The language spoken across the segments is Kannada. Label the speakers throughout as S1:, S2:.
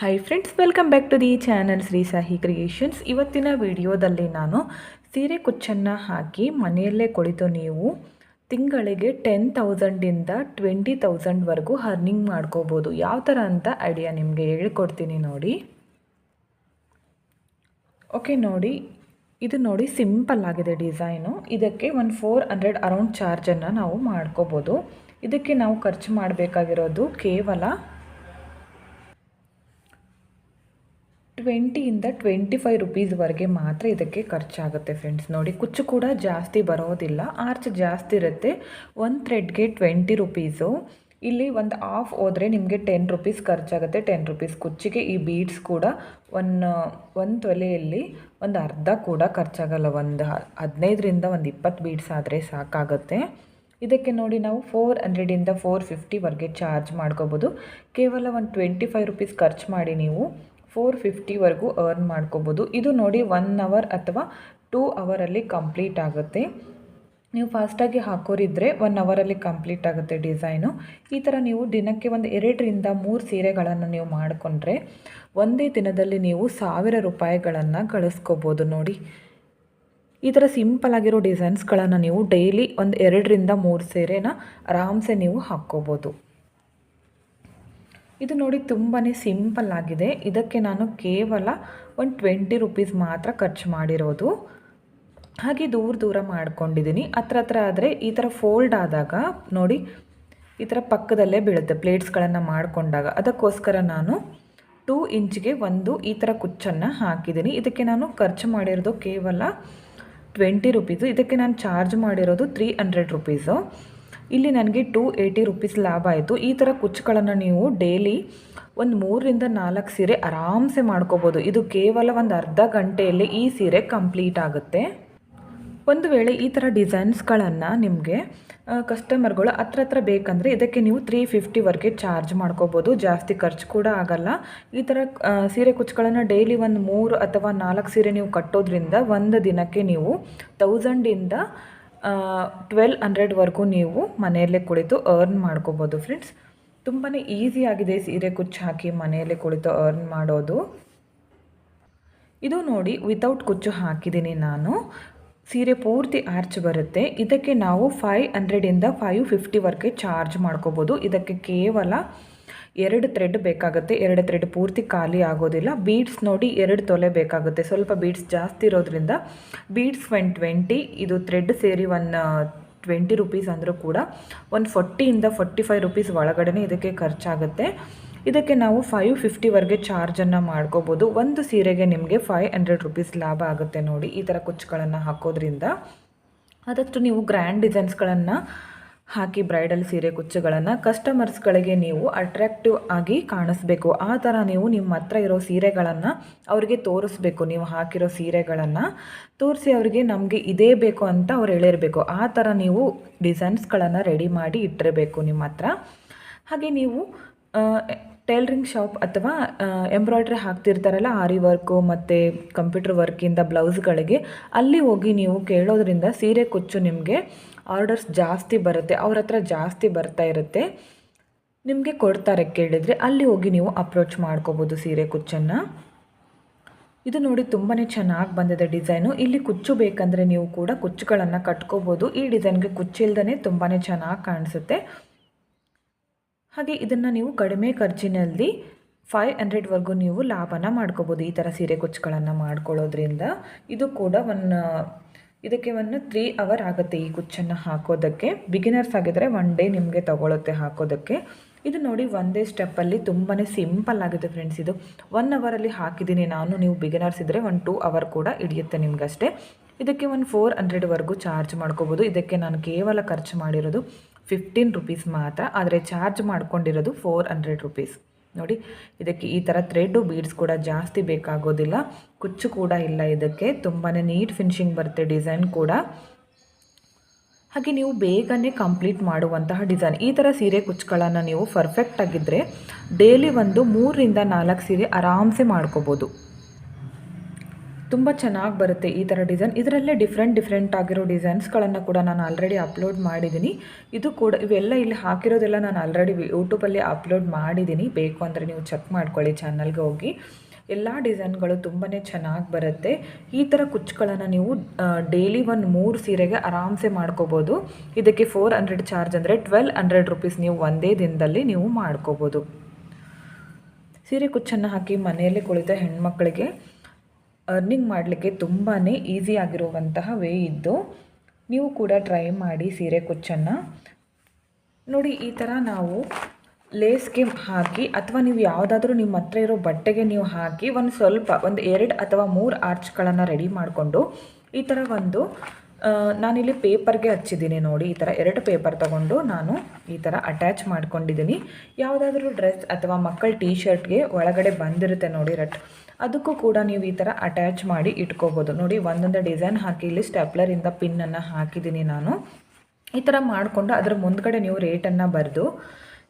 S1: Hi friends welcome back to the channel Shri Sahi creations ಇವತ್ತಿನ ವಿಡಿಯೋದಲ್ಲಿ ನಾನು ಸೀರೆ ಕುಚ್ಚನ್ನು ಹಾಕಿ ಮನೆಯಲ್ಲೇ ಕುಳಿತು ನೀವು ತಿಂಗಳಿಗೆ ಟೆನ್ ತೌಸಂಡಿಂದ ಟ್ವೆಂಟಿ ತೌಸಂಡ್ವರೆಗೂ ಅರ್ನಿಂಗ್ ಮಾಡ್ಕೋಬೋದು. ಯಾವ ಥರ ಅಂತ ಐಡಿಯಾ ನಿಮಗೆ ಹೇಳ್ಕೊಡ್ತೀನಿ ನೋಡಿ. ಓಕೆ ನೋಡಿ. ಇದು ನೋಡಿ ಸಿಂಪಲ್ ಆಗಿದೆ ಡಿಸೈನು ಇದಕ್ಕೆ ಒಂದು ಫೋರ್ ಹಂಡ್ರೆಡ್ ಅರೌಂಡ್ ಚಾರ್ಜನ್ನು ನಾವು ಮಾಡ್ಕೋಬೋದು. ಇದಕ್ಕೆ ನಾವು ಖರ್ಚು ಮಾಡಬೇಕಾಗಿರೋದು ಕೇವಲ ಟ್ವೆಂಟಿಯಿಂದ ಟ್ವೆಂಟಿ ಫೈವ್ ರುಪೀಸ್ವರೆಗೆ ಮಾತ್ರ ಇದಕ್ಕೆ ಖರ್ಚಾಗುತ್ತೆ ಫ್ರೆಂಡ್ಸ್ ನೋಡಿ, ಕುಚ್ಚು ಕೂಡ ಜಾಸ್ತಿ ಬರೋದಿಲ್ಲ. ಆರ್ಚ್ ಜಾಸ್ತಿ ಇರುತ್ತೆ. ಒಂದು ಥ್ರೆಡ್ಗೆ ಟ್ವೆಂಟಿ ರುಪೀಸು ಇಲ್ಲಿ ಒಂದು ಆಫ್ ಹೋದರೆ ನಿಮಗೆ ಟೆನ್ ರುಪೀಸ್ ಖರ್ಚಾಗುತ್ತೆ. ಟೆನ್ ರುಪೀಸ್ ಕುಚ್ಚಿಗೆ ಈ ಬೀಡ್ಸ್ ಕೂಡ ಒನ್ ಒಂದು ತೊಲೆಯಲ್ಲಿ ಒಂದು ಅರ್ಧ ಕೂಡ ಖರ್ಚಾಗಲ್ಲ. ಒಂದು ಹದಿನೈದರಿಂದ ಒಂದು ಇಪ್ಪತ್ತು ಬೀಡ್ಸ್ ಆದರೆ ಸಾಕಾಗುತ್ತೆ. ಇದಕ್ಕೆ ನೋಡಿ ನಾವು ಫೋರ್ ಹಂಡ್ರೆಡಿಂದ ಫೋರ್ ಫಿಫ್ಟಿವರೆಗೆ ಚಾರ್ಜ್ ಮಾಡ್ಕೋಬೋದು. ಕೇವಲ ಒಂದು ಟ್ವೆಂಟಿ ಫೈವ್ ರುಪೀಸ್ ಖರ್ಚು ಮಾಡಿ ನೀವು ಫೋರ್ ಫಿಫ್ಟಿವರೆಗೂ ಅರ್ನ್ ಮಾಡ್ಕೋಬೋದು. ಇದು ನೋಡಿ ಒನ್ ಅವರ್ ಅಥವಾ ಟೂ ಅವರಲ್ಲಿ ಕಂಪ್ಲೀಟ್ ಆಗುತ್ತೆ. ನೀವು ಫಾಸ್ಟಾಗಿ ಹಾಕೋರಿದ್ರೆ ಒನ್ ಅವರಲ್ಲಿ ಕಂಪ್ಲೀಟ್ ಆಗುತ್ತೆ ಡಿಸೈನು ಈ ಥರ ನೀವು ದಿನಕ್ಕೆ ಒಂದು ಎರಡರಿಂದ ಮೂರು ಸೀರೆಗಳನ್ನು ನೀವು ಮಾಡಿಕೊಂಡ್ರೆ ಒಂದೇ ದಿನದಲ್ಲಿ ನೀವು ಸಾವಿರ ರೂಪಾಯಿಗಳನ್ನು ಗಳಿಸ್ಕೋಬೋದು ನೋಡಿ. ಈ ಥರ ಸಿಂಪಲ್ ಆಗಿರೋ ಡಿಸೈನ್ಸ್ಗಳನ್ನು ನೀವು ಡೈಲಿ ಒಂದು ಎರಡರಿಂದ ಮೂರು ಸೀರೆನ ಆರಾಮ್ಸೆ ನೀವು ಹಾಕ್ಕೋಬೋದು. ಇದು ನೋಡಿ ತುಂಬಾ ಸಿಂಪಲ್ ಆಗಿದೆ. ಇದಕ್ಕೆ ನಾನು ಕೇವಲ ಒಂದು ಟ್ವೆಂಟಿ ರುಪೀಸ್ ಮಾತ್ರ ಖರ್ಚು ಮಾಡಿರೋದು. ಹಾಗೆ ದೂರ ದೂರ ಮಾಡ್ಕೊಂಡಿದ್ದೀನಿ ಹತ್ರ ಹತ್ರ ಆದರೆ ಈ ಥರ ಫೋಲ್ಡ್ ಆದಾಗ ನೋಡಿ ಈ ಥರ ಪಕ್ಕದಲ್ಲೇ ಬೀಳುತ್ತೆ ಪ್ಲೇಟ್ಸ್ಗಳನ್ನು ಮಾಡಿಕೊಂಡಾಗ. ಅದಕ್ಕೋಸ್ಕರ ನಾನು ಟೂ ಇಂಚ್ಗೆ ಒಂದು ಈ ಥರ ಕುಚ್ಚನ್ನು ಹಾಕಿದ್ದೀನಿ ಇದಕ್ಕೆ ನಾನು ಖರ್ಚು ಮಾಡಿರೋದು ಕೇವಲ ಟ್ವೆಂಟಿ ರುಪೀಸು. ಇದಕ್ಕೆ ನಾನು ಚಾರ್ಜ್ ಮಾಡಿರೋದು ತ್ರೀ ಹಂಡ್ರೆಡ್ ರುಪೀಸು. ಇಲ್ಲಿ ನನಗೆ ಟೂ ಏಯ್ಟಿ ರುಪೀಸ್ ಲಾಭ ಆಯಿತು. ಈ ಥರ ಕುಚ್ಚುಗಳನ್ನು ನೀವು ಡೈಲಿ ಒಂದು ಮೂರರಿಂದ ನಾಲ್ಕು ಸೀರೆ ಆರಾಮ್ಸೆ ಮಾಡ್ಕೋಬೋದು. ಇದು ಕೇವಲ ಒಂದು ಅರ್ಧ ಗಂಟೆಯಲ್ಲಿ ಈ ಸೀರೆ ಕಂಪ್ಲೀಟ್ ಆಗುತ್ತೆ. ಒಂದು ವೇಳೆ ಈ ಥರ ಡಿಸೈನ್ಸ್ಗಳನ್ನು ನಿಮಗೆ ಕಸ್ಟಮರ್ಗಳು ಹತ್ರ ಹತ್ರ ಬೇಕಂದರೆ ಇದಕ್ಕೆ ನೀವು ತ್ರೀ ಫಿಫ್ಟಿವರೆಗೆ ಚಾರ್ಜ್ ಮಾಡ್ಕೋಬೋದು. ಜಾಸ್ತಿ ಖರ್ಚು ಕೂಡ ಆಗಲ್ಲ. ಈ ಥರ ಸೀರೆ ಕುಚ್ಚುಗಳನ್ನು ಡೈಲಿ ಒಂದು ಮೂರು ಅಥವಾ ನಾಲ್ಕು ಸೀರೆ ನೀವು ಕಟ್ಟೋದ್ರಿಂದ ಒಂದು ದಿನಕ್ಕೆ ನೀವು ತೌಸಂಡಿಂದ ಟ್ವೆಲ್ ಹಂಡ್ರೆಡ್ವರೆಗೂ ನೀವು ಮನೆಯಲ್ಲೇ ಕುಳಿತು ಅರ್ನ್ ಮಾಡ್ಕೋಬೋದು ಫ್ರೆಂಡ್ಸ್ ತುಂಬಾ ಈಸಿಯಾಗಿದೆ ಸೀರೆ ಕುಚ್ಚು ಹಾಕಿ ಮನೆಯಲ್ಲೇ ಕುಳಿತು ಅರ್ನ್ ಮಾಡೋದು. ಇದು ನೋಡಿ ವಿತೌಟ್ ಕುಚ್ಚು ಹಾಕಿದ್ದೀನಿ ನಾನು. ಸೀರೆ ಪೂರ್ತಿ ಆರ್ಚ್ ಬರುತ್ತೆ. ಇದಕ್ಕೆ ನಾವು ಫೈವ್ ಹಂಡ್ರೆಡಿಂದ ಫೈವ್ ಫಿಫ್ಟಿವರೆಗೆ ಚಾರ್ಜ್ ಮಾಡ್ಕೋಬೋದು. ಇದಕ್ಕೆ ಕೇವಲ ಎರಡು ಥ್ರೆಡ್ ಬೇಕಾಗುತ್ತೆ, ಎರಡು ಥ್ರೆಡ್ ಪೂರ್ತಿ ಖಾಲಿ ಆಗೋದಿಲ್ಲ. ಬೀಡ್ಸ್ ನೋಡಿ ಎರಡು ತೊಲೆ ಬೇಕಾಗುತ್ತೆ. ಸ್ವಲ್ಪ ಬೀಡ್ಸ್ ಜಾಸ್ತಿ ಇರೋದ್ರಿಂದ ಬೀಡ್ಸ್ ಒನ್ ಟ್ವೆಂಟಿ ಇದು ಥ್ರೆಡ್ ಸೇರಿ ಒನ್ ಟ್ವೆಂಟಿ ರುಪೀಸ್ ಅಂದರೂ ಕೂಡ ಒಂದು ಫೋರ್ಟಿಯಿಂದ ಫೋರ್ಟಿ ಫೈವ್ ರುಪೀಸ್ ಒಳಗಡೆ ಇದಕ್ಕೆ ಖರ್ಚಾಗುತ್ತೆ. ಇದಕ್ಕೆ ನಾವು ಫೈವ್ ಫಿಫ್ಟಿವರೆಗೆ ಚಾರ್ಜನ್ನು ಮಾಡ್ಕೋಬೋದು. ಒಂದು ಸೀರೆಗೆ ನಿಮಗೆ ಫೈವ್ ಹಂಡ್ರೆಡ್ ರುಪೀಸ್ ಲಾಭ ಆಗುತ್ತೆ ನೋಡಿ ಈ ಥರ ಕುಚ್ಚುಗಳನ್ನು ಹಾಕೋದ್ರಿಂದ. ಆದಷ್ಟು ನೀವು ಗ್ರ್ಯಾಂಡ್ ಡಿಸೈನ್ಸ್ಗಳನ್ನು ಹಾಕಿ ಬ್ರೈಡಲ್ ಸೀರೆ ಕುಚ್ಚುಗಳನ್ನು ಕಸ್ಟಮರ್ಸ್ಗಳಿಗೆ ನೀವು ಅಟ್ರಾಕ್ಟಿವ್ ಆಗಿ ಕಾಣಿಸ್ಬೇಕು. ಆ ಥರ ನೀವು ನಿಮ್ಮ ಹತ್ರ ಇರೋ ಸೀರೆಗಳನ್ನು ಅವರಿಗೆ ತೋರಿಸ್ಬೇಕು. ನೀವು ಹಾಕಿರೋ ಸೀರೆಗಳನ್ನು ತೋರಿಸಿ ಅವರಿಗೆ ನಮಗೆ ಇದೇ ಬೇಕು ಅಂತ ಅವ್ರು ಹೇಳಿರಬೇಕು. ಆ ಥರ ನೀವು ಡಿಸೈನ್ಸ್ಗಳನ್ನು ರೆಡಿ ಮಾಡಿ ಇಟ್ಟಿರಬೇಕು ನಿಮ್ಮ ಹತ್ರ. ಹಾಗೆ ನೀವು ಟೈಲರಿಂಗ್ ಶಾಪ್ ಅಥವಾ ಎಂಬ್ರಾಯ್ಡ್ರಿ ಹಾಕ್ತಿರ್ತಾರಲ್ಲ ಆರಿ ವರ್ಕು ಮತ್ತು ಕಂಪ್ಯೂಟರ್ ವರ್ಕಿಂದ ಬ್ಲೌಸ್ಗಳಿಗೆ, ಅಲ್ಲಿ ಹೋಗಿ ನೀವು ಕೇಳೋದ್ರಿಂದ ಸೀರೆ ಕುಚ್ಚು ನಿಮಗೆ ಆರ್ಡರ್ಸ್ ಜಾಸ್ತಿ ಬರುತ್ತೆ, ಅವ್ರ ಹತ್ರ ಜಾಸ್ತಿ ಬರ್ತಾ ಇರುತ್ತೆ, ನಿಮಗೆ ಕೊಡ್ತಾರೆ ಕೇಳಿದರೆ ಅಲ್ಲಿ ಹೋಗಿ ನೀವು ಅಪ್ರೋಚ್ ಮಾಡ್ಕೋಬೋದು ಸೀರೆ ಕುಚ್ಚನ್ನು. ಇದು ನೋಡಿ ತುಂಬಾ ಚೆನ್ನಾಗಿ ಬಂದಿದೆ ಡಿಸೈನು. ಇಲ್ಲಿ ಕುಚ್ಚು ಬೇಕಂದರೆ ನೀವು ಕೂಡ ಕುಚ್ಚುಗಳನ್ನು ಕಟ್ಕೋಬೋದು. ಈ ಡಿಸೈನ್ಗೆ ಕುಚ್ಚಿಲ್ದೇ ತುಂಬಾ ಚೆನ್ನಾಗಿ ಕಾಣಿಸುತ್ತೆ. ಹಾಗೆ ಇದನ್ನು ನೀವು ಕಡಿಮೆ ಖರ್ಚಿನಲ್ಲಿ ಫೈವ್ ಹಂಡ್ರೆಡ್ವರೆಗೂ ನೀವು ಲಾಭನ ಮಾಡ್ಕೋಬೋದು ಈ ಥರ ಸೀರೆ ಕುಚ್ಚುಗಳನ್ನು ಮಾಡ್ಕೊಳ್ಳೋದ್ರಿಂದ. ಇದು ಕೂಡ ಒಂದು ಇದಕ್ಕೆ ಒಂದು ತ್ರೀ ಅವರ್ ಆಗುತ್ತೆ ಈ ಕುಚ್ಚನ್ನು ಹಾಕೋದಕ್ಕೆ. ಬಿಗಿನರ್ಸ್ ಆಗಿದ್ದರೆ ಒನ್ ಡೇ ನಿಮಗೆ ತಗೊಳುತ್ತೆ ಹಾಕೋದಕ್ಕೆ. ಇದು ನೋಡಿ ಒಂದೇ ಸ್ಟೆಪ್ಪಲ್ಲಿ ತುಂಬಾ ಸಿಂಪಲ್ ಆಗುತ್ತೆ ಫ್ರೆಂಡ್ಸ್ ಇದು. ಒನ್ ಅವರಲ್ಲಿ ಹಾಕಿದ್ದೀನಿ ನಾನು, ನೀವು ಬಿಗಿನರ್ಸ್ ಇದ್ದರೆ ಒಂದು ಟೂ ಅವರ್ ಕೂಡ ಹಿಡಿಯುತ್ತೆ ನಿಮಗಷ್ಟೇ. ಇದಕ್ಕೆ ಒಂದು ಫೋರ್ ಹಂಡ್ರೆಡ್ವರೆಗೂ ಚಾರ್ಜ್ ಮಾಡ್ಕೋಬೋದು. ಇದಕ್ಕೆ ನಾನು ಕೇವಲ ಖರ್ಚು ಮಾಡಿರೋದು ಫಿಫ್ಟೀನ್ ರುಪೀಸ್ ಮಾತ್ರ. ಆದರೆ ಚಾರ್ಜ್ ಮಾಡ್ಕೊಂಡಿರೋದು ಫೋರ್ ಹಂಡ್ರೆಡ್ ರುಪೀಸ್ ನೋಡಿ, ಇದಕ್ಕೆ ಈ ಥರ ಥ್ರೆಡ್ಡು ಬೀಡ್ಸ್ ಕೂಡ ಜಾಸ್ತಿ ಬೇಕಾಗೋದಿಲ್ಲ. ಕುಚ್ಚು ಕೂಡ ಇಲ್ಲ ಇದಕ್ಕೆ. ತುಂಬಾ ನೀಟ್ ಫಿನಿಶಿಂಗ್ ಬರುತ್ತೆ ಡಿಸೈನ್ ಕೂಡ. ಹಾಗೆ ನೀವು ಬೇಗನೆ ಕಂಪ್ಲೀಟ್ ಮಾಡುವಂತಹ ಡಿಸೈನ್ ಈ ಥರ ಸೀರೆ ಕುಚ್ಚುಗಳನ್ನು ನೀವು ಪರ್ಫೆಕ್ಟ್ ಆಗಿದ್ದರೆ ಡೈಲಿ ಒಂದು ಮೂರರಿಂದ ನಾಲ್ಕು ಸೀರೆ ಆರಾಮ್ಸೆ ಮಾಡ್ಕೋಬೋದು. ತುಂಬ ಚೆನ್ನಾಗಿ ಬರುತ್ತೆ ಈ ಥರ ಡಿಸೈನ್. ಇದರಲ್ಲೇ ಡಿಫ್ರೆಂಟ್ ಡಿಫ್ರೆಂಟ್ ಆಗಿರೋ ಡಿಸೈನ್ಸ್ಗಳನ್ನು ಕೂಡ ನಾನು ಆಲ್ರೆಡಿ ಅಪ್ಲೋಡ್ ಮಾಡಿದ್ದೀನಿ ಇದು ಕೂಡ ಇವೆಲ್ಲ ಇಲ್ಲಿ ಹಾಕಿರೋದೆಲ್ಲ ನಾನು ಆಲ್ರೆಡಿ ಯೂಟ್ಯೂಬಲ್ಲಿ ಅಪ್ಲೋಡ್ ಮಾಡಿದ್ದೀನಿ ಬೇಕು ಅಂದರೆ ನೀವು ಚೆಕ್ ಮಾಡ್ಕೊಳ್ಳಿ ಚಾನಲ್ಗೆ ಹೋಗಿ. ಎಲ್ಲ ಡಿಸೈನ್ಗಳು ತುಂಬಾ ಚೆನ್ನಾಗಿ ಬರುತ್ತೆ. ಈ ಥರ ಕುಚ್ಚುಗಳನ್ನು ನೀವು ಡೈಲಿ ಒಂದು ಮೂರು ಸೀರೆಗೆ ಆರಾಮ್ಸೆ ಮಾಡ್ಕೋಬೋದು. ಇದಕ್ಕೆ ಫೋರ್ ಹಂಡ್ರೆಡ್ ಚಾರ್ಜ್ ಅಂದರೆ ಟ್ವೆಲ್ ಹಂಡ್ರೆಡ್ ರುಪೀಸ್ ನೀವು ಒಂದೇ ದಿನದಲ್ಲಿ ನೀವು ಮಾಡ್ಕೋಬೋದು. ಸೀರೆ ಕುಚ್ಚನ್ನು ಹಾಕಿ ಮನೆಯಲ್ಲೇ ಕುಳಿತ ಹೆಣ್ಮಕ್ಳಿಗೆ ಅರ್ನಿಂಗ್ ಮಾಡಲಿಕ್ಕೆ ತುಂಬಾ ಈಸಿ ಆಗಿರುವಂತಹ ವೇ ಇದ್ದು, ನೀವು ಕೂಡ ಟ್ರೈ ಮಾಡಿ ಸೀರೆ ಕುಚ್ಚನ್ನು. ನೋಡಿ, ಈ ಥರ ನಾವು ಲೇಸ್ಗೆ ಹಾಕಿ, ಅಥವಾ ನೀವು ಯಾವುದಾದ್ರೂ ನಿಮ್ಮ ಹತ್ರ ಇರೋ ಬಟ್ಟೆಗೆ ನೀವು ಹಾಕಿ, ಒಂದು ಸ್ವಲ್ಪ, ಒಂದು ಎರಡು ಅಥವಾ ಮೂರು ಆರ್ಚ್ಗಳನ್ನು ರೆಡಿ ಮಾಡಿಕೊಂಡು, ಈ ಥರ ಒಂದು ನಾನಿಲ್ಲಿ ಪೇಪರ್ಗೆ ಹಚ್ಚಿದ್ದೀನಿ ನೋಡಿ, ಈ ಥರ ಎರಡು ಪೇಪರ್ ತಗೊಂಡು ನಾನು ಈ ಥರ ಅಟ್ಯಾಚ್ ಮಾಡ್ಕೊಂಡಿದ್ದೀನಿ. ಯಾವುದಾದ್ರೂ ಡ್ರೆಸ್ ಅಥವಾ ಮಕ್ಕಳ ಟೀ ಶರ್ಟ್ಗೆ ಒಳಗಡೆ ಬಂದಿರುತ್ತೆ ನೋಡಿ ರಟ್. ಅದಕ್ಕೂ ಕೂಡ ನೀವು ಈ ಥರ ಅಟ್ಯಾಚ್ ಮಾಡಿ ಇಟ್ಕೋಬೋದು. ನೋಡಿ, ಒಂದೊಂದು ಡಿಸೈನ್ ಹಾಕಿ, ಇಲ್ಲಿ ಸ್ಟೆಪ್ಲರಿಂದ ಪಿನ್ನನ್ನು ಹಾಕಿದ್ದೀನಿ ನಾನು. ಈ ಥರ ಮಾಡಿಕೊಂಡು ಅದರ ಮುಂದ್ಗಡೆ ನೀವು ರೇಟನ್ನು ಬರೆದು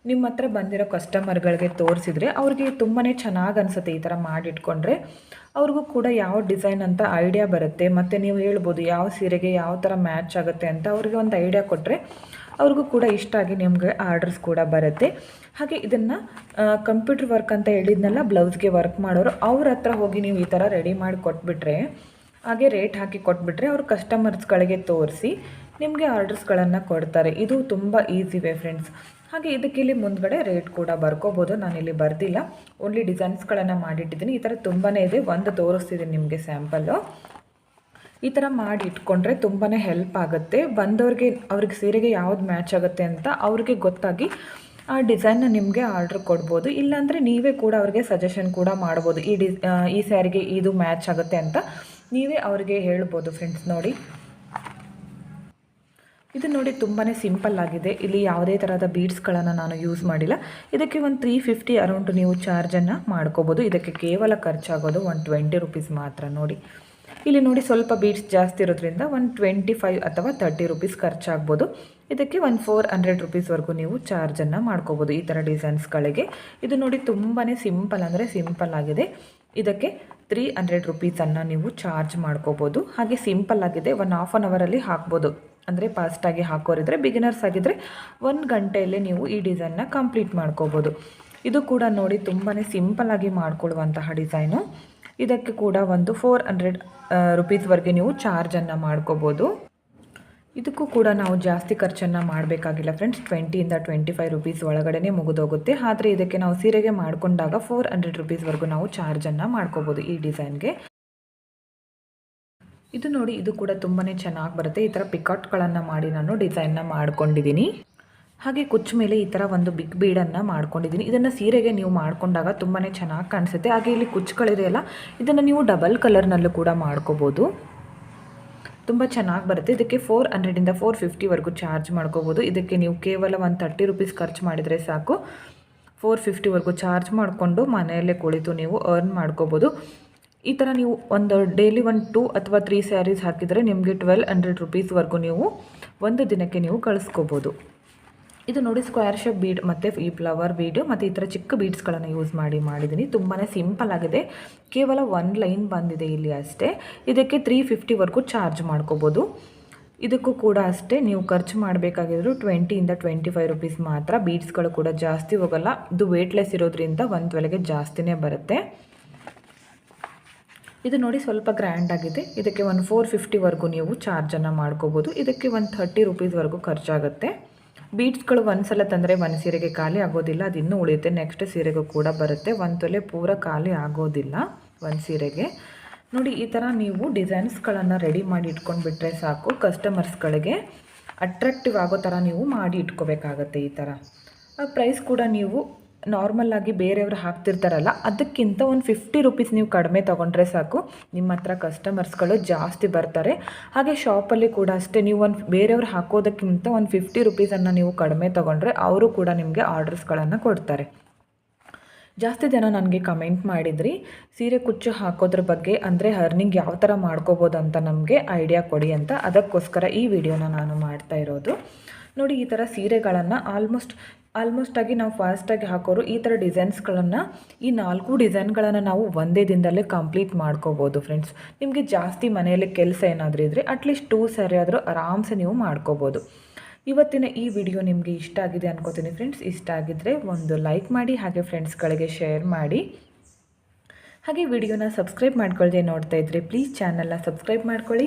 S1: ನಿಮ್ಮ ಹತ್ರ ಬಂದಿರೋ ಕಸ್ಟಮರ್ಗಳಿಗೆ ತೋರಿಸಿದ್ರೆ ಅವ್ರಿಗೆ ತುಂಬಾ ಚೆನ್ನಾಗಿ ಅನಿಸುತ್ತೆ ಈ ಥರ ಮಾಡಿಟ್ಕೊಂಡ್ರೆ. ಅವ್ರಿಗೂ ಕೂಡ ಯಾವ ಡಿಸೈನ್ ಅಂತ ಐಡಿಯಾ ಬರುತ್ತೆ, ಮತ್ತು ನೀವು ಹೇಳ್ಬೋದು ಯಾವ ಸೀರೆಗೆ ಯಾವ ಥರ ಮ್ಯಾಚ್ ಆಗುತ್ತೆ ಅಂತ ಅವ್ರಿಗೆ ಒಂದು ಐಡಿಯಾ ಕೊಟ್ಟರೆ ಅವ್ರಿಗೂ ಕೂಡ ಇಷ್ಟ ಆಗಿ ನಿಮಗೆ ಆರ್ಡರ್ಸ್ ಕೂಡ ಬರುತ್ತೆ. ಹಾಗೆ ಇದನ್ನು ಕಂಪ್ಯೂಟರ್ ವರ್ಕ್ ಅಂತ ಹೇಳಿದ್ನಲ್ಲ, ಬ್ಲೌಸ್ಗೆ ವರ್ಕ್ ಮಾಡೋರು, ಅವ್ರ ಹತ್ರ ಹೋಗಿ ನೀವು ಈ ಥರ ರೆಡಿ ಮಾಡಿ ಕೊಟ್ಬಿಟ್ರೆ, ಹಾಗೆ ರೇಟ್ ಹಾಕಿ ಕೊಟ್ಬಿಟ್ರೆ ಅವ್ರ ಕಸ್ಟಮರ್ಸ್ಗಳಿಗೆ ತೋರಿಸಿ ನಿಮಗೆ ಆರ್ಡರ್ಸ್ಗಳನ್ನು ಕೊಡ್ತಾರೆ. ಇದು ತುಂಬ ಈಸಿ ವೇ ಫ್ರೆಂಡ್ಸ್ ಹಾಗೆ ಇದಕ್ಕೆ ಇಲ್ಲಿ ಮುಂದ್ಗಡೆ ರೇಟ್ ಕೂಡ ಬರ್ಕೋಬೋದು. ಇಲ್ಲಿ ಬರ್ದಿಲ್ಲ. ಓನ್ಲಿ ಡಿಸೈನ್ಸ್ಗಳನ್ನು ಮಾಡಿಟ್ಟಿದ್ದೀನಿ. ಈ ಥರ ತುಂಬಾ ಇದೆ. ಒಂದು ತೋರಿಸ್ತಿದ್ದೀನಿ ನಿಮಗೆ ಸ್ಯಾಂಪಲ್ಲು ಈ ಥರ ಮಾಡಿ ಇಟ್ಕೊಂಡ್ರೆ ತುಂಬಾ ಹೆಲ್ಪ್ ಆಗುತ್ತೆ. ಬಂದವ್ರಿಗೆ, ಅವ್ರಿಗೆ ಸೀರೆಗೆ ಯಾವ್ದು ಮ್ಯಾಚ್ ಆಗುತ್ತೆ ಅಂತ ಅವ್ರಿಗೆ ಗೊತ್ತಾಗಿ ಆ ಡಿಸೈನ್ನ ನಿಮಗೆ ಆರ್ಡ್ರ್ ಕೊಡ್ಬೋದು. ಇಲ್ಲಾಂದರೆ ನೀವೇ ಕೂಡ ಅವ್ರಿಗೆ ಸಜೆಷನ್ ಕೂಡ ಮಾಡ್ಬೋದು. ಈ ಡಿ ಈ ಸ್ಯಾರಿಗೆ ಇದು ಮ್ಯಾಚ್ ಆಗುತ್ತೆ ಅಂತ ನೀವೇ ಅವ್ರಿಗೆ ಹೇಳ್ಬೋದು ಫ್ರೆಂಡ್ಸ್ ನೋಡಿ. ಇದು ನೋಡಿ ತುಂಬಾ ಸಿಂಪಲ್ ಆಗಿದೆ. ಇಲ್ಲಿ ಯಾವುದೇ ಥರದ ಬೀಡ್ಸ್ಗಳನ್ನು ನಾನು ಯೂಸ್ ಮಾಡಿಲ್ಲ. ಇದಕ್ಕೆ ಒಂದು ತ್ರೀ ಫಿಫ್ಟಿ ಅರೌಂಡ್ ನೀವು ಚಾರ್ಜನ್ನು ಮಾಡ್ಕೋಬೋದು. ಇದಕ್ಕೆ ಕೇವಲ ಖರ್ಚಾಗೋದು ಒನ್ ಟ್ವೆಂಟಿ ರುಪೀಸ್ ಮಾತ್ರ ನೋಡಿ. ಇಲ್ಲಿ ನೋಡಿ ಸ್ವಲ್ಪ ಬೀಡ್ಸ್ ಜಾಸ್ತಿ ಇರೋದ್ರಿಂದ ಒನ್ ಟ್ವೆಂಟಿ ಫೈವ್ ಅಥವಾ ತರ್ಟಿ ರುಪೀಸ್ ಖರ್ಚಾಗ್ಬೋದು. ಇದಕ್ಕೆ ಒಂದು ಫೋರ್ ಹಂಡ್ರೆಡ್ ರುಪೀಸ್ವರೆಗೂ ನೀವು ಚಾರ್ಜನ್ನು ಮಾಡ್ಕೋಬೋದು ಈ ಥರ ಡಿಸೈನ್ಸ್ಗಳಿಗೆ ಇದು ನೋಡಿ ತುಂಬಾ ಸಿಂಪಲ್ ಅಂದರೆ ಸಿಂಪಲ್ ಆಗಿದೆ. ಇದಕ್ಕೆ ತ್ರೀ ಹಂಡ್ರೆಡ್ ರುಪೀಸನ್ನು ನೀವು ಚಾರ್ಜ್ ಮಾಡ್ಕೋಬೋದು. ಹಾಗೆ ಸಿಂಪಲ್ ಆಗಿದೆ. ಒನ್ ಹಾಫ್ ಆನ್ ಅವರಲ್ಲಿ ಹಾಕ್ಬೋದು. ಅಂದರೆ ಫಾಸ್ಟಾಗಿ ಹಾಕೋರಿದ್ರೆ ಬಿಗಿನರ್ಸ್ ಆಗಿದ್ದರೆ ಒಂದು ಗಂಟೆಯಲ್ಲೇ ನೀವು ಈ ಡಿಸೈನ್ನ ಕಂಪ್ಲೀಟ್ ಮಾಡ್ಕೋಬೋದು. ಇದು ಕೂಡ ನೋಡಿ ತುಂಬಾ ಸಿಂಪಲಾಗಿ ಮಾಡಿಕೊಳ್ಳುವಂತಹ ಡಿಸೈನು ಇದಕ್ಕೆ ಕೂಡ ಒಂದು ಫೋರ್ ಹಂಡ್ರೆಡ್ ರುಪೀಸ್ವರೆಗೆ ನೀವು ಚಾರ್ಜನ್ನು ಮಾಡ್ಕೋಬೋದು. ಇದಕ್ಕೂ ಕೂಡ ನಾವು ಜಾಸ್ತಿ ಖರ್ಚನ್ನು ಮಾಡಬೇಕಾಗಿಲ್ಲ ಫ್ರೆಂಡ್ಸ್ ಟ್ವೆಂಟಿಯಿಂದ ಟ್ವೆಂಟಿ ಫೈವ್ ರುಪೀಸ್ ಒಳಗಡೆ ಮುಗಿದೋಗುತ್ತೆ. ಆದರೆ ಇದಕ್ಕೆ ನಾವು ಸೀರೆಗೆ ಮಾಡಿಕೊಂಡಾಗ ಫೋರ್ ಹಂಡ್ರೆಡ್ ರುಪೀಸ್ವರೆಗೂ ನಾವು ಚಾರ್ಜನ್ನು ಮಾಡ್ಕೋಬೋದು ಈ ಡಿಸೈನ್ಗೆ ಇದು ನೋಡಿ, ಇದು ಕೂಡ ತುಂಬಾ ಚೆನ್ನಾಗಿ ಬರುತ್ತೆ. ಈ ಥರ ಪಿಕಾಟ್ಗಳನ್ನು ಮಾಡಿ ನಾನು ಡಿಸೈನ್ನ ಮಾಡ್ಕೊಂಡಿದ್ದೀನಿ ಹಾಗೆ ಕುಚ್ಚ ಮೇಲೆ ಈ ಥರ ಒಂದು ಬಿಗ್ ಬೀಡನ್ನು ಮಾಡ್ಕೊಂಡಿದ್ದೀನಿ ಇದನ್ನು ಸೀರೆಗೆ ನೀವು ಮಾಡಿಕೊಂಡಾಗ ತುಂಬಾ ಚೆನ್ನಾಗಿ ಕಾಣಿಸುತ್ತೆ. ಹಾಗೆ ಇಲ್ಲಿ ಕುಚ್ಚುಗಳಿದೆಯಲ್ಲ ಇದನ್ನು ನೀವು ಡಬಲ್ ಕಲರ್ನಲ್ಲೂ ಕೂಡ ಮಾಡ್ಕೋಬೋದು. ತುಂಬ ಚೆನ್ನಾಗಿ ಬರುತ್ತೆ. ಇದಕ್ಕೆ ಫೋರ್ ಹಂಡ್ರೆಡಿಂದ ಫೋರ್ ಫಿಫ್ಟಿವರೆಗೂ ಚಾರ್ಜ್ ಮಾಡ್ಕೋಬೋದು. ಇದಕ್ಕೆ ನೀವು ಕೇವಲ ಒಂದು ತರ್ಟಿ ರುಪೀಸ್ ಖರ್ಚು ಮಾಡಿದರೆ ಸಾಕು. ಫೋರ್ ಫಿಫ್ಟಿವರೆಗೂ ಚಾರ್ಜ್ ಮಾಡಿಕೊಂಡು ಮನೆಯಲ್ಲೇ ಕುಳಿತು ನೀವು ಅರ್ನ್ ಮಾಡ್ಕೋಬೋದು. ಈ ಥರ ನೀವು ಒಂದು ಡೈಲಿ ಒಂದು ಟೂ ಅಥವಾ ತ್ರೀ ಸ್ಯಾರೀಸ್ ಹಾಕಿದರೆ ನಿಮಗೆ ಟ್ವೆಲ್ ಹಂಡ್ರೆಡ್ ರುಪೀಸ್ವರೆಗೂ ನೀವು ಒಂದು ದಿನಕ್ಕೆ ನೀವು ಕಳಿಸ್ಕೋಬೋದು. ಇದು ನೋಡಿ ಸ್ಕ್ವೇರ್ ಶೇಪ್ ಬೀಡ್ ಮತ್ತು ಈ ಫ್ಲವರ್ ಬೀಡು ಮತ್ತು ಈ ಥರ ಚಿಕ್ಕ ಬೀಡ್ಸ್ಗಳನ್ನು ಯೂಸ್ ಮಾಡಿ ಮಾಡಿದ್ದೀನಿ ತುಂಬಾ ಸಿಂಪಲ್ ಆಗಿದೆ. ಕೇವಲ ಒನ್ ಲೈನ್ ಬಂದಿದೆ ಇಲ್ಲಿ ಅಷ್ಟೇ. ಇದಕ್ಕೆ ತ್ರೀ ಫಿಫ್ಟಿವರೆಗೂ ಚಾರ್ಜ್ ಮಾಡ್ಕೋಬೋದು. ಇದಕ್ಕೂ ಕೂಡ ಅಷ್ಟೇ, ನೀವು ಖರ್ಚು ಮಾಡಬೇಕಾಗಿದ್ರು ಟ್ವೆಂಟಿಯಿಂದ ಟ್ವೆಂಟಿ ಫೈವ್ ರುಪೀಸ್ ಮಾತ್ರ ಬೀಡ್ಸ್ಗಳು ಕೂಡ ಜಾಸ್ತಿ ಹೋಗಲ್ಲ. ಇದು ವೇಟ್ಲೆಸ್ ಇರೋದ್ರಿಂದ ಒಂದು ತೊಲೆಗೆ ಜಾಸ್ತಿನೇ ಬರುತ್ತೆ. ಇದು ನೋಡಿ ಸ್ವಲ್ಪ ಗ್ರ್ಯಾಂಡ್ ಆಗಿದೆ. ಇದಕ್ಕೆ ಒಂದು ಫೋರ್ ಫಿಫ್ಟಿವರೆಗೂ ನೀವು ಚಾರ್ಜನ್ನು ಮಾಡ್ಕೋಬೋದು. ಇದಕ್ಕೆ ಒಂದು ಥರ್ಟಿ ರುಪೀಸ್ವರೆಗೂ ಖರ್ಚಾಗುತ್ತೆ. ಬೀಡ್ಸ್ಗಳು ಒಂದು ಸಲ ತಂದರೆ ಒಂದು ಸೀರೆಗೆ ಖಾಲಿ ಆಗೋದಿಲ್ಲ. ಅದು ಇನ್ನೂ ಉಳಿಯುತ್ತೆ. ನೆಕ್ಸ್ಟ್ ಸೀರೆಗೂ ಕೂಡ ಬರುತ್ತೆ. ಒಂದು ತೊಲೆ ಪೂರ ಖಾಲಿ ಆಗೋದಿಲ್ಲ ಒಂದು ಸೀರೆಗೆ. ನೋಡಿ, ಈ ಥರ ನೀವು ಡಿಸೈನ್ಸ್ಗಳನ್ನು ರೆಡಿ ಮಾಡಿ ಇಟ್ಕೊಂಡ್ಬಿಟ್ರೆ ಸಾಕು. ಕಸ್ಟಮರ್ಸ್ಗಳಿಗೆ ಅಟ್ರಾಕ್ಟಿವ್ ಆಗೋ ಥರ ನೀವು ಮಾಡಿ ಇಟ್ಕೋಬೇಕಾಗತ್ತೆ ಈ ಥರ ಪ್ರೈಸ್ ಕೂಡ ನೀವು ನಾರ್ಮಲ್ ಆಗಿ ಬೇರೆಯವರು ಹಾಕ್ತಿರ್ತಾರಲ್ಲ, ಅದಕ್ಕಿಂತ ಒಂದು ಫಿಫ್ಟಿ ರುಪೀಸ್ ನೀವು ಕಡಿಮೆ ತೊಗೊಂಡ್ರೆ ಸಾಕು. ನಿಮ್ಮ ಹತ್ರ ಕಸ್ಟಮರ್ಸ್ಗಳು ಜಾಸ್ತಿ ಬರ್ತಾರೆ. ಹಾಗೆ ಶಾಪಲ್ಲಿ ಕೂಡ ಅಷ್ಟೇ, ನೀವು ಒಂದು ಬೇರೆಯವ್ರು ಹಾಕೋದಕ್ಕಿಂತ ಒಂದು ಫಿಫ್ಟಿ ರುಪೀಸನ್ನು ನೀವು ಕಡಿಮೆ ತೊಗೊಂಡ್ರೆ ಅವರು ಕೂಡ ನಿಮಗೆ ಆರ್ಡರ್ಸ್ಗಳನ್ನು ಕೊಡ್ತಾರೆ. ಜಾಸ್ತಿ ಜನ ನನಗೆ ಕಮೆಂಟ್ ಮಾಡಿದ್ರಿ, ಸೀರೆ ಕುಚ್ಚು ಹಾಕೋದ್ರ ಬಗ್ಗೆ ಅಂದರೆ ಅರ್ನಿಂಗ್ ಯಾವ ಥರ ಮಾಡ್ಕೋಬೋದು ಅಂತ ನಮಗೆ ಐಡಿಯಾ ಕೊಡಿ ಅಂತ. ಅದಕ್ಕೋಸ್ಕರ ಈ ವಿಡಿಯೋನ ನಾನು ಮಾಡ್ತಾ ಇರೋದು. ನೋಡಿ ಈ ಥರ ಸೀರೆಗಳನ್ನು ಆಲ್ಮೋಸ್ಟ್ ಆಲ್ಮೋಸ್ಟ್ ಆಗಿ ನಾವು ಫಾಸ್ಟಾಗಿ ಹಾಕೋರು ಈ ಥರ ಡಿಸೈನ್ಸ್ಗಳನ್ನು ಈ ನಾಲ್ಕು ಡಿಸೈನ್ಗಳನ್ನು ನಾವು ಒಂದೇ ದಿನದಲ್ಲೇ ಕಂಪ್ಲೀಟ್ ಮಾಡ್ಕೋಬೋದು ಫ್ರೆಂಡ್ಸ್ ನಿಮಗೆ ಜಾಸ್ತಿ ಮನೆಯಲ್ಲಿ ಕೆಲಸ ಏನಾದರೂ ಇದ್ದರೆ ಅಟ್ಲೀಸ್ಟ್ ಟೂ ಸ್ಯಾರಿ ಆದರೂ ಆರಾಮ್ಸೆ ನೀವು ಮಾಡ್ಕೋಬೋದು. ಇವತ್ತಿನ ಈ ವಿಡಿಯೋ ನಿಮಗೆ ಇಷ್ಟ ಆಗಿದೆ ಅನ್ಕೋತೀನಿ ಫ್ರೆಂಡ್ಸ್ ಇಷ್ಟ ಆಗಿದ್ದರೆ ಒಂದು ಲೈಕ್ ಮಾಡಿ, ಹಾಗೆ ಫ್ರೆಂಡ್ಸ್ಗಳಿಗೆ ಶೇರ್ ಮಾಡಿ. ಹಾಗೆ ವಿಡಿಯೋನ ಸಬ್ಸ್ಕ್ರೈಬ್ ಮಾಡ್ಕೊಳ್ಳದೆ ನೋಡ್ತಾ ಇದ್ರೆ ಪ್ಲೀಸ್ ಚಾನಲ್ನ ಸಬ್ಸ್ಕ್ರೈಬ್ ಮಾಡ್ಕೊಳ್ಳಿ.